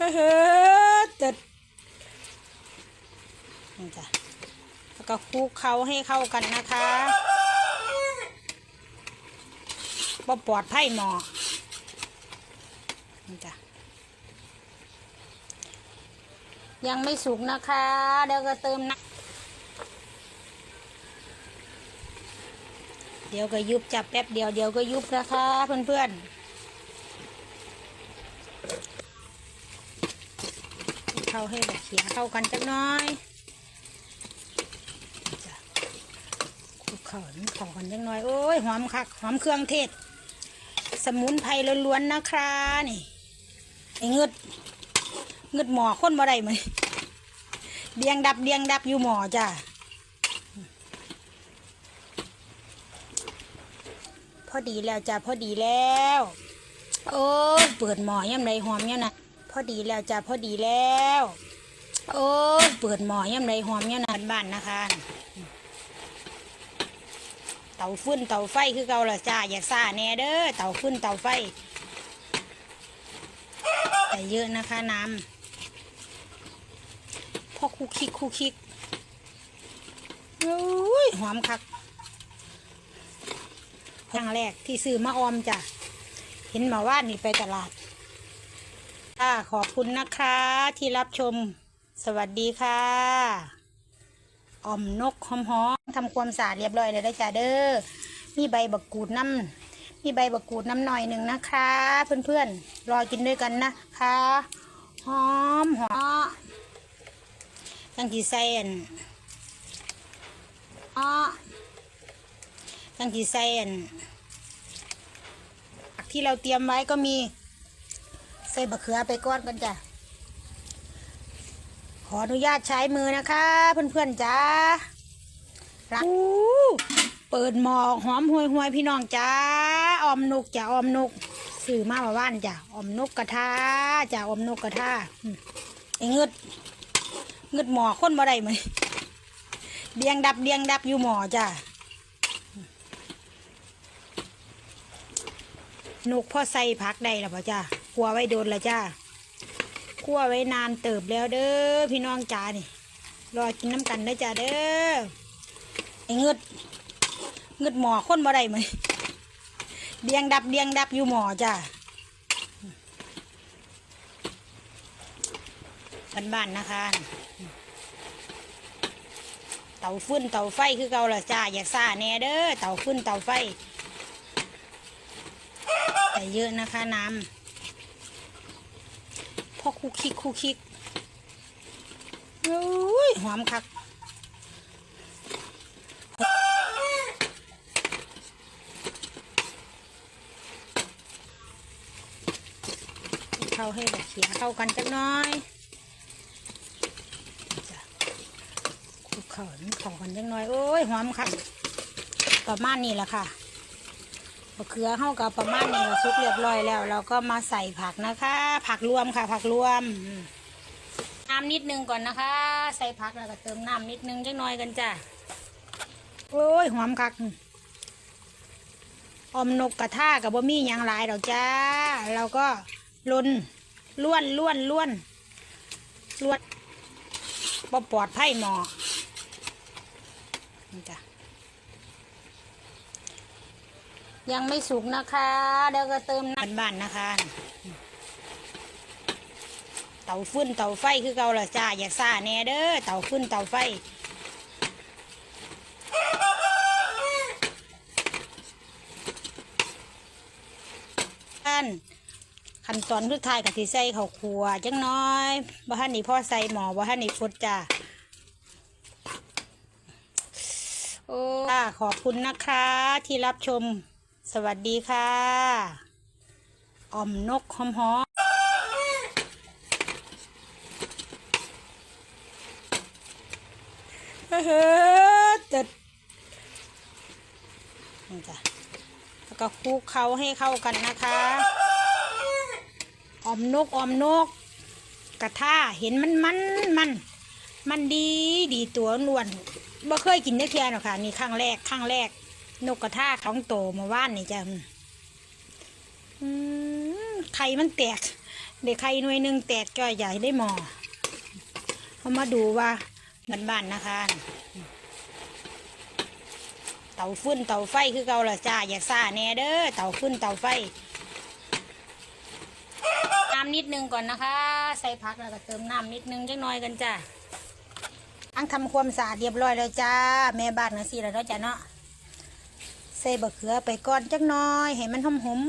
เฮ้อเด็ดนี่จ้ะแล้วก็คลุกเคล้าให้เข้ากันนะคะบ่ปลอดภัยหมอนี่จ้ะยังไม่สุกนะคะ เดี๋ยวก็เติมน้ำเดี๋ยวก็ยุบจับแป๊บเดียวเดี๋ยวก็ยุบนะคะเพื่อนๆ เข้าให้แบบเขียเข้ากันจักน้อยคุกเข้ามันเข้ากันจักน้อยโอ้ยหอมคักหอมเครื่องเทศ สมุนไพรล้วนๆนะคะนี่ไอ้เงืดเงืดหมอคนบ่ได้ไหมอนเดียงดับเดียงดับอยู่หมอจ้ะพอดีแล้วจ้ะพอดีแล้ว โอ้เปิดหมอย่ำไรหอมเนี่ยนะ พอดีแล้วจ้ะพอดีแล้ว โอ้เปิดหมอย่ำไรหอมเนี่ยนบ้านนะคะ เตาฟื้นเตาไฟคือเก่าละจ้าอย่าซ่าแน่เด้อเตาฟื้นเตาไฟแต่เยอะนะคะน้ำพอคุกคิกคุกคิกโอ้ยหอมคักครั้งแรกที่ซื้อมาออมจ้ะเห็นมาว่านี่ไปตลาด ค่ะขอบคุณนะคะที่รับชม สวัสดีค่ะอ่อมนกหอมหอมทำความสะอาดเรียบร้อยเลยได้จ้าเด้อมีใบบักกูดน้ำมีใบบักกูดน้ำหน่อยหนึ่งนะคะ เพื่อนๆรอกินด้วยกันนะคะหอมหอมตั้งกี่ใส่อันอ้อตั้งกี่ใส่อันที่เราเตรียมไว้ก็มี ใส่บะเขือไปก้อนกันจ้ะ ขออนุญาตใช้มือนะคะ เพื่อนๆจ้ารักเปิดหมอกหอมห่วยหวยๆพี่น้องจ้าอมนกจ้ะอมนกสื่อมามาว่านจ้ะอมนกกระทาจ้ะอมนกกระทาไอ้เงืดเงืดหมอคนบ่ได้ไหมอนเดียงดับเดียงดับอยู่หมอจ้ะนกพ่อใส่พักได้หรอปะจ้า คั่วไว้โดนละจ้าคั่วไว้นานเติบแล้วเด้อพี่น้องจ้านี่ รอกินน้ำกันเด้จ้าเด้อไอ้เงืดเงืดหมอคนบ่ได้ไหมเดียงดับเดียงดับอยู่หมอจ้าบ้านๆนะคะ เตาฟื้นเตาไฟคือเก่าละจ้าอย่าซ่าแน่เด้อเตาฟื้นเตาไฟแต่เยอะนะคะน้ำ พอคุกคิกคุกคิกโอ้ยหอมคักเข้าให้แบบเขียเข้ากันจักหน้อยจ้ะคลุกเข้ามันเข้ากันจักหน้อย โอ้ยหอมคักประมาณนี้แหละค่ะะเขือเข้ากับประมาณนี้ก็ซุกเรียบร้อยแล้ว เราก็มาใส่ผักนะคะ ผักรวมค่ะ ผักรวมน้ำนิดนึงก่อนนะคะ ใส่ผักแล้วก็เติมน้ำนิดนึงจังน้อยกันจ้ะโอ้ยหอมคักอมนกกระทากับบะมี่ยังลายดอกจ้า เราก็ลนล้วนล้วนล้วนล้วนบ่ปลอดภัยหมอนี่จ้ะ ยังไม่สุกนะคะ เดี๋ยวก็เติมน้ำบ้านๆนะคะ เตาฟื้นเตาไฟคือเก่าละจ้าอย่าซ่าแน่เด้อเตาฟื้นเตาไฟท่านขั้นตอนสุดท้ายกับที่ใส่ข้าวคั่วจังน้อยบ่ฮันนี่พ่อใส่หมอบ่ฮันนี่ฟดจ้าโอ้ขอบคุณนะคะที่รับชม สวัสดีค่ะอ่อมนกหอมหอมเฮ้อเด็ดนี่จ้ะแล้วก็คลุกเคล้าให้เข้ากันนะคะอ่อมนกอ่อมนก กระทาเห็นมันมันมัน มันดีดีตัวล้วนบ่เคยกินได้เทียหรอกค่ะนี่ครั้งแรกครั้งแรก นกกระทาของโตมาว่านนี่จ้ะไข่มันแตก เด็กไข่หน่วยหนึ่งแตกจ้อยใหญ่ได้หมอเขามาดูว่าบ้านนะคะ เตาฟื้นเตาไฟคือเก่าละจ้าอย่าซ่าแน่เด้อเตาฟื้นเตาไฟน้ำนิดนึงก่อนนะคะ ใส่ผักแล้วก็เติมน้ำนิดนึงจังน้อยกันจ้าอังทำความสะอาดเรียบร้อยแล้วจ้าแม่บ้านนะสิแล้วจ้าเนาะ ใส่บะเขือไปก่อนจักน้อยให้มันหอมหอม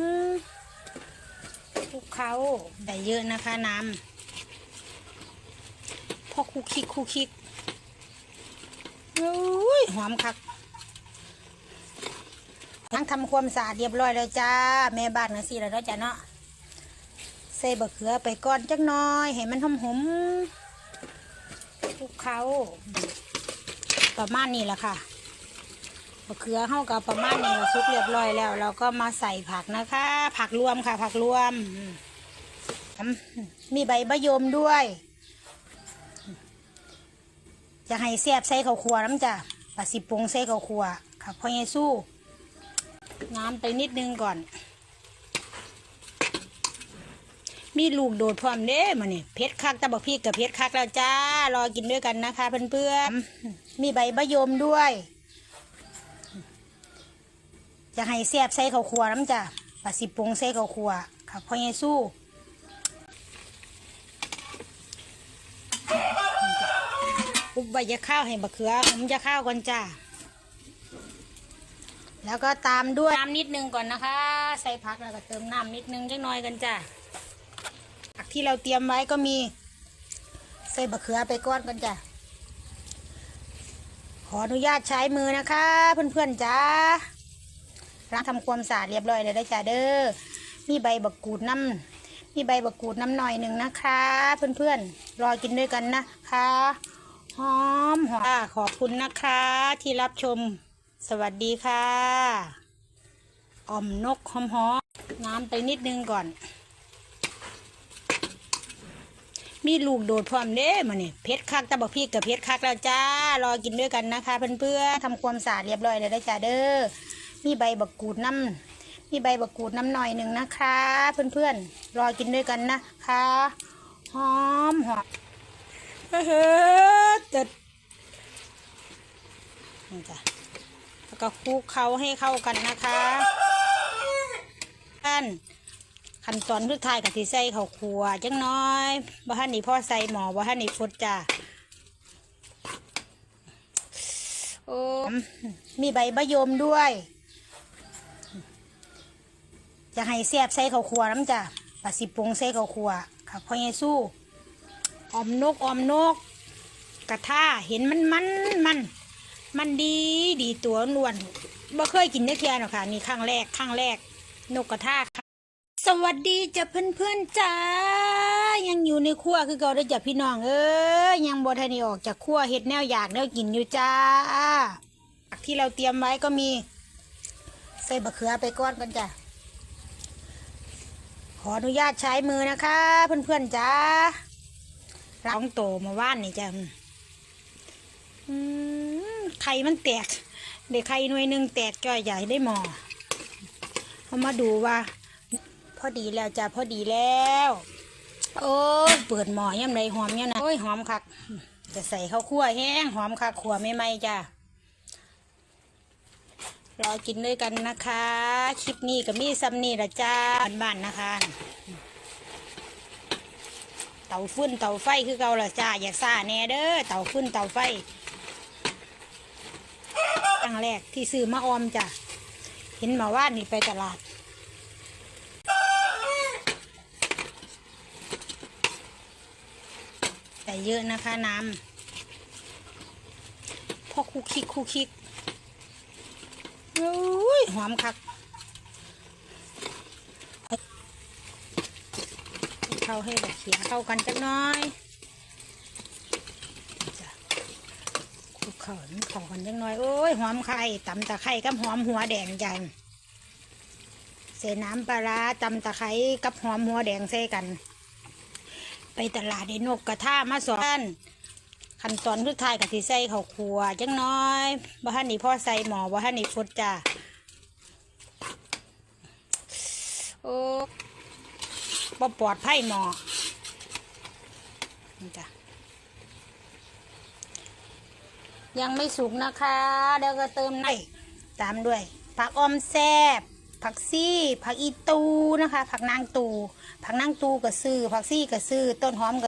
คลุกเขาได้เยอะนะคะน้ำพอคุกคิกคุกคิกอุ้ยหอมคักทั้งทำความสะอาดเรียบร้อยแล้วจ้า แม่บ้านนะสิแล้วเนาะจ้าเนาะใส่บะเขือไปก่อนจักน้อยให้มันหอมหอมคลุกเขาประมาณนี้แหละค่ะะเขือเข้ากับประมาณนี้ก็สุกเรียบร้อยแล้ว เราก็มาใส่ผักนะคะ ผักรวมค่ะ ผักรวม มีใบมะยมด้วยจะให้แซ่บใส่ข้าวคั่วน้ำจ้ะปลาสิบปงใส่ข้าวคั่วค่ะพ่อเยซูน้ำไปนิดนึงก่อน มีลูกโดดพร้อมเด้มาเนี่ยเพชรคักตะบกพริกกับเพชรคักแล้วจ้ารอกินด้วยกันนะคะเพื่อนๆมีใบมะยมด้วย จะให้แซ่บใส่ข้าวคั่วน้ำจ้ะปลาสิปรุงใส่ข้าวคั่วค่ะพ่อเยซูอุบใบจะข้าวให้บะเขือผมจะข้าวก่อนจ้าแล้วก็ตามด้วยน้ำนิดนึงก่อนนะคะ ใส่ผักแล้วก็เติมน้ำนิดนึงจังน้อยกันจ้ะผักที่เราเตรียมไว้ก็มี ใส่บะเขือไปก้อนกันจ้ะขออนุญาตใช้มือนะคะ เพื่อนๆจ้า ล้างทำความสะอาดเรียบร้อยเลยได้จ้ะเด้อมีใบบักกูดน้ำมีใบบักกูดน้ำหน่อยหนึ่งนะคะ เพื่อนๆรอกินด้วยกันนะคะหอมหอมขอบคุณนะคะ ที่รับชมสวัสดีค่ะอ่อมนกหอมหอมน้ำไปนิดนึงก่อน มีลูกโดดพร้อมเด้มาเนี่ยเพชรคักตะบกพริกกับเพชรคักแล้วจ้ารอกินด้วยกันนะคะ เพื่อนๆทำความสะอาดเรียบร้อยเลยได้จ้าเด้อ มีใบบักกูดน้ำมีใบบักกูดน้ำหน่อยหนึ่งนะคะ เพื่อนๆ รอกินด้วยกันนะคะหอมหอมเฮ้อเด็ดนี่จ้ะแล้วก็คลุกเขาให้เข้ากันนะคะท่านขั้นตอนทุกทายกับที่ใส่ข้าวคั่วจังน้อยบ่ฮันนี่พ่อใส่หมอบ่ฮันนี่ฟดจ้าโอ้มีใบมะยมด้วย จะให้แซ่บใส่ข้าวคั่วน้ำจ้ะปลาสิปรุงใส่ข้าวคั่วค่ะพ่อเยซูออมนกออมนก กระทะเห็นมันมันมัน มันดีดีตัวล้วนบ่เคยกินได้เทียหรอกค่ะนี่ครั้งแรกครั้งแรก นกกระทาค่ะสวัสดีจ้ะเพื่อนๆจ้ายังอยู่ในครัวคือเก่าได้จ้ะพี่น้องเอ้ยยังบ่ทันได้ออกจากครัวเฮ็ดแนวอยากแนวกินอยู่จ้าที่เราเตรียมไว้ก็มี ใส่บะเขือไปก้อนกันจ้ะ ขออนุญาตใช้มือนะคะ เพื่อนๆจ้าร้องโตมาว่านนี่จ้ะอืมไข่มันแตก เด็กไข่หน่วยหนึ่งแตกจ้อยใหญ่ได้หมอเขามาดูว่า พอดีแล้วจ้ะพอดีแล้ว โอ้เปิดหมอย่ำไรหอมเนี่ยนะโอ้ยหอมคัก จะใส่ข้าวคั่วแห้งหอมคักขัวไม่ไหมจ้ะ รอกินด้วยกันนะคะ คลิปนี้กับมีซัมนี่ละจ้าบ้านๆนะคะ เตาฟื้นเตาไฟคือเก่าละจ้าอย่าซ่าแน่เด้อเตาฟื้นเตาไฟครั้งแรกที่ซื้อมาออมจ้ะเห็นมาว่านี่ไปตลาดแต่เยอะนะคะน้ำพอคุกคิกคุกคิก อุ้ยหอมคักเข้าให้แบบเขียเข้ากันจักหน้อยคุกเขาให้มันเข้ากันจังหน่อยโอ้ยหอมไข่ตำตะไคร้กับหอมหัวแดงจันใส่น้ำปลาร้าตำตะไคร้กับหอมหัวแดงใส่กัน ไปตลาดได้นกกระทามาสอน ขั้นตอนทุกทายกับที่ใส่ข้าวคั่วจังน้อยบ่ฮันนี่พ่อใส่หมอบ่ฮันนี่ฟดจ้าโอ้บ่ปลอดภัยหมอนี่จ้ะยังไม่สุกนะคะเดี๋ยวก็เติมในตามด้วย ผักออมแซบผักซี่ ผักอีตูนะคะ ผักนางตู ผักนางตูก็ซื้อผักซี่ก็ซื้อต้นหอมก็